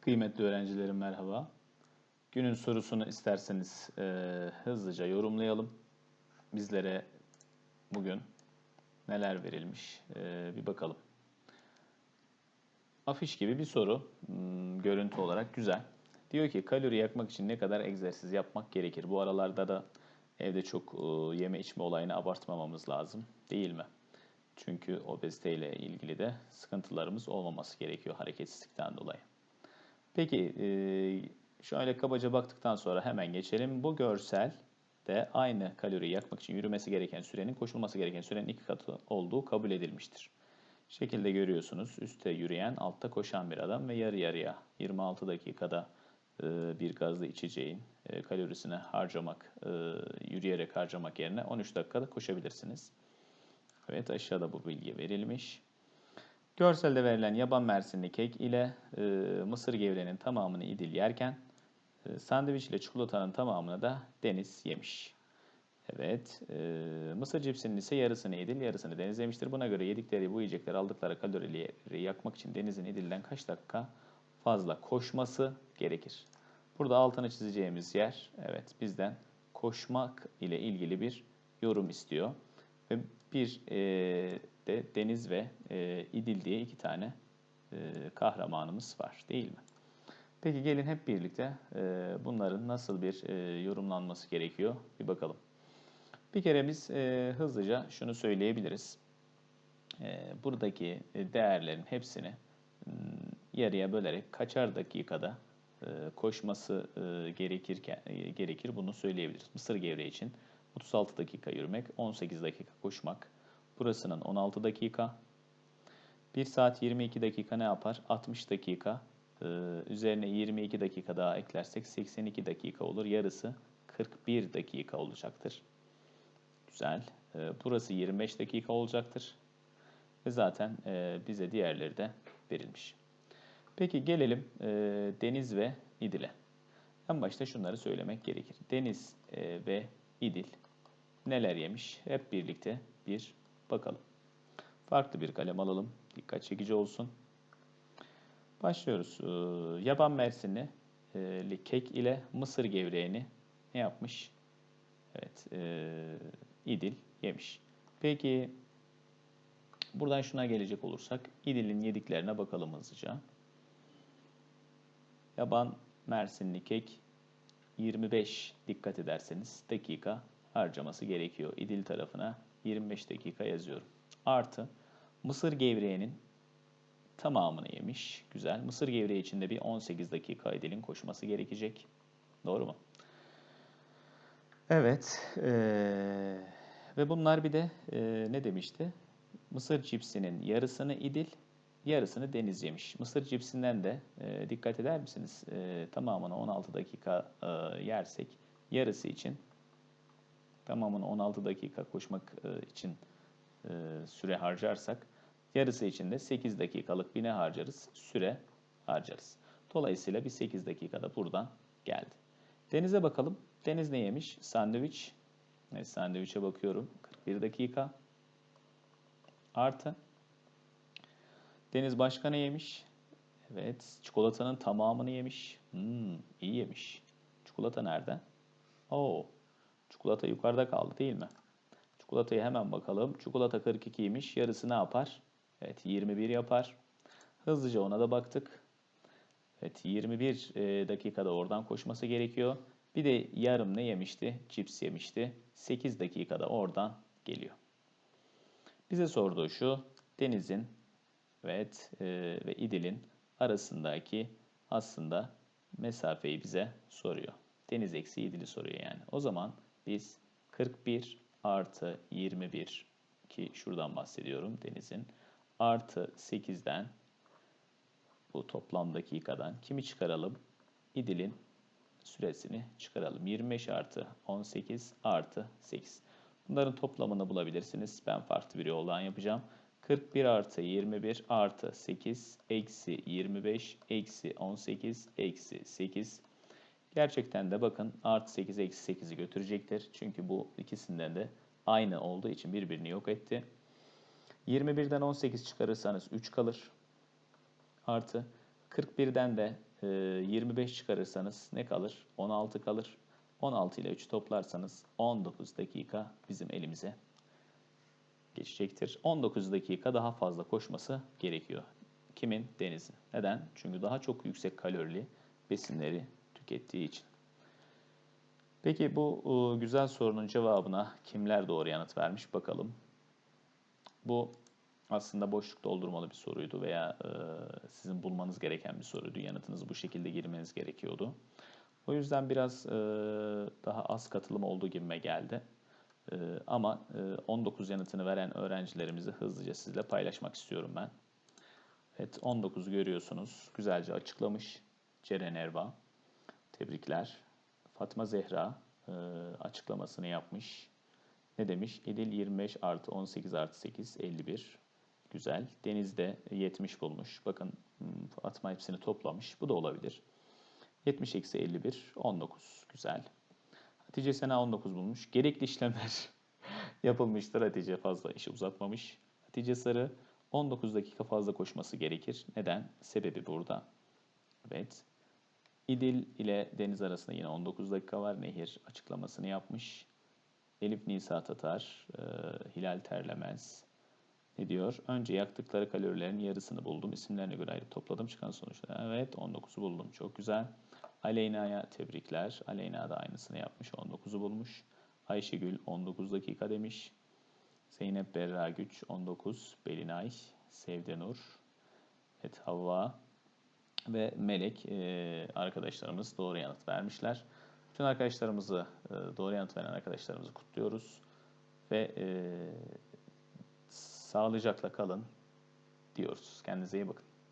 Kıymetli öğrencilerim merhaba. Günün sorusunu isterseniz e, hızlıca yorumlayalım. Bizlere bugün neler verilmiş e, bir bakalım. Afiş gibi bir soru. Hmm, görüntü olarak güzel. Diyor ki kalori yakmak için ne kadar egzersiz yapmak gerekir? Bu aralarda da evde çok e, yeme içme olayını abartmamamız lazım değil mi? Çünkü obezite ile ilgili de sıkıntılarımız olmaması gerekiyor hareketsizlikten dolayı. Peki şöyle kabaca baktıktan sonra hemen geçelim. Bu görsel de aynı kaloriyi yakmak için yürümesi gereken sürenin koşulması gereken sürenin iki katı olduğu kabul edilmiştir. Şekilde görüyorsunuz üstte yürüyen altta koşan bir adam ve yarı yarıya 26 dakikada bir gazlı içeceğin kalorisini harcamak, yürüyerek harcamak yerine 13 dakikada koşabilirsiniz. Evet aşağıda bu bilgi verilmiş. Görselde verilen yaban mersinli kek ile e, mısır gevreğinin tamamını İdil yerken e, sandviç ile çikolatanın tamamını da Deniz yemiş. Evet, e, mısır cipsinin ise yarısını İdil, yarısını Deniz yemiştir. Buna göre yedikleri bu yiyecekler aldıkları kalorileri yakmak için Deniz'in İdil'den kaç dakika fazla koşması gerekir? Burada altını çizeceğimiz yer, evet bizden koşmak ile ilgili bir yorum istiyor. Ve bir e, de Deniz ve e, İdil diye iki tane e, kahramanımız var değil mi? Peki gelin hep birlikte e, bunların nasıl bir e, yorumlanması gerekiyor bir bakalım. Bir kere biz e, hızlıca şunu söyleyebiliriz. E, buradaki değerlerin hepsini m, yarıya bölerek kaçar dakikada e, koşması e, gerekirken e, gerekir bunu söyleyebiliriz. Mısır gevreği için 36 dakika yürümek, 18 dakika koşmak. Burasının 16 dakika. 1 saat 22 dakika ne yapar? 60 dakika. Ee, üzerine 22 dakika daha eklersek 82 dakika olur. Yarısı 41 dakika olacaktır. Güzel. Ee, burası 25 dakika olacaktır. Ve zaten e, bize diğerleri de verilmiş. Peki gelelim e, Deniz ve İdil'e. En başta şunları söylemek gerekir. Deniz e, ve İdil neler yemiş? Hep birlikte bir bakalım. Farklı bir kalem alalım. Dikkat çekici olsun. Başlıyoruz. Ee, yaban mersinli e, kek ile mısır gevreğini ne yapmış? Evet, e, İdil yemiş. Peki buradan şuna gelecek olursak İdil'in yediklerine bakalım hızlıca. Yaban mersinli kek 25 dikkat ederseniz dakika harcaması gerekiyor. İdil tarafına 25 dakika yazıyorum. Artı mısır gevreğinin tamamını yemiş. Güzel. Mısır gevreği içinde bir 18 dakika İdil'in koşması gerekecek. Doğru mu? Evet. Ee, ve bunlar bir de e, ne demişti? Mısır cipsinin yarısını İdil, yarısını Deniz yemiş. Mısır cipsinden de e, dikkat eder misiniz? E, tamamını 16 dakika e, yersek yarısı için tamamını 16 dakika koşmak e, için e, süre harcarsak yarısı için de 8 dakikalık bir ne harcarız? Süre harcarız. Dolayısıyla bir 8 dakikada buradan geldi. Denize bakalım. Deniz ne yemiş? Sandviç. Evet, sandviçe bakıyorum. 41 dakika. Artı. Deniz başka ne yemiş? Evet. Çikolatanın tamamını yemiş. Hmm, iyi yemiş. Çikolata nerede? Oo. Çikolata yukarıda kaldı değil mi? Çikolatayı hemen bakalım. Çikolata 42'ymiş. Yarısı ne yapar? Evet 21 yapar. Hızlıca ona da baktık. Evet 21 e, dakikada oradan koşması gerekiyor. Bir de yarım ne yemişti? Cips yemişti. 8 dakikada oradan geliyor. Bize sorduğu şu. Deniz'in evet, e, ve İdil'in arasındaki aslında mesafeyi bize soruyor. Deniz eksi İdil'i soruyor yani. O zaman biz 41 artı 21 ki şuradan bahsediyorum denizin artı 8'den bu toplam dakikadan kimi çıkaralım? İdil'in süresini çıkaralım. 25 artı 18 artı 8. Bunların toplamını bulabilirsiniz. Ben farklı bir yoldan yapacağım. 41 artı 21 artı 8 eksi 25 eksi 18 eksi 8 Gerçekten de bakın artı 8 eksi 8'i götürecektir. Çünkü bu ikisinden de aynı olduğu için birbirini yok etti. 21'den 18 çıkarırsanız 3 kalır. Artı 41'den de e, 25 çıkarırsanız ne kalır? 16 kalır. 16 ile 3 toplarsanız 19 dakika bizim elimize geçecektir. 19 dakika daha fazla koşması gerekiyor. Kimin? Deniz'in. Neden? Çünkü daha çok yüksek kalorili besinleri tükettiği için. Peki bu e, güzel sorunun cevabına kimler doğru yanıt vermiş bakalım. Bu aslında boşluk doldurmalı bir soruydu veya e, sizin bulmanız gereken bir soruydu. Yanıtınızı bu şekilde girmeniz gerekiyordu. O yüzden biraz e, daha az katılım olduğu gibime geldi. Ama e, 19 yanıtını veren öğrencilerimizi hızlıca sizle paylaşmak istiyorum ben. Evet 19 görüyorsunuz. Güzelce açıklamış Ceren Erba. Tebrikler. Fatma Zehra e, açıklamasını yapmış. Ne demiş? İdil 25 artı 18 artı 8 51. Güzel. Deniz de 70 bulmuş. Bakın hmm, Fatma hepsini toplamış. Bu da olabilir. 70 eksi 51 19. Güzel. Hatice Sena 19 bulmuş. Gerekli işlemler yapılmıştır. Hatice fazla işi uzatmamış. Hatice Sarı 19 dakika fazla koşması gerekir. Neden? Sebebi burada. Evet. İdil ile Deniz arasında yine 19 dakika var. Nehir açıklamasını yapmış. Elif Nisa Tatar, e, Hilal Terlemez. Ne diyor? Önce yaktıkları kalorilerin yarısını buldum. İsimlerine göre ayrı topladım. Çıkan sonuçlar. Evet 19'u buldum. Çok güzel. Aleyna'ya tebrikler. Aleyna da aynısını yapmış. 19'u bulmuş. Ayşegül 19 dakika demiş. Zeynep Berra Güç 19. Belinay, Sevdenur, Evet Havva ve Melek e, arkadaşlarımız doğru yanıt vermişler. Bütün arkadaşlarımızı, e, doğru yanıt veren arkadaşlarımızı kutluyoruz. Ve e, sağlıcakla kalın diyoruz. Kendinize iyi bakın.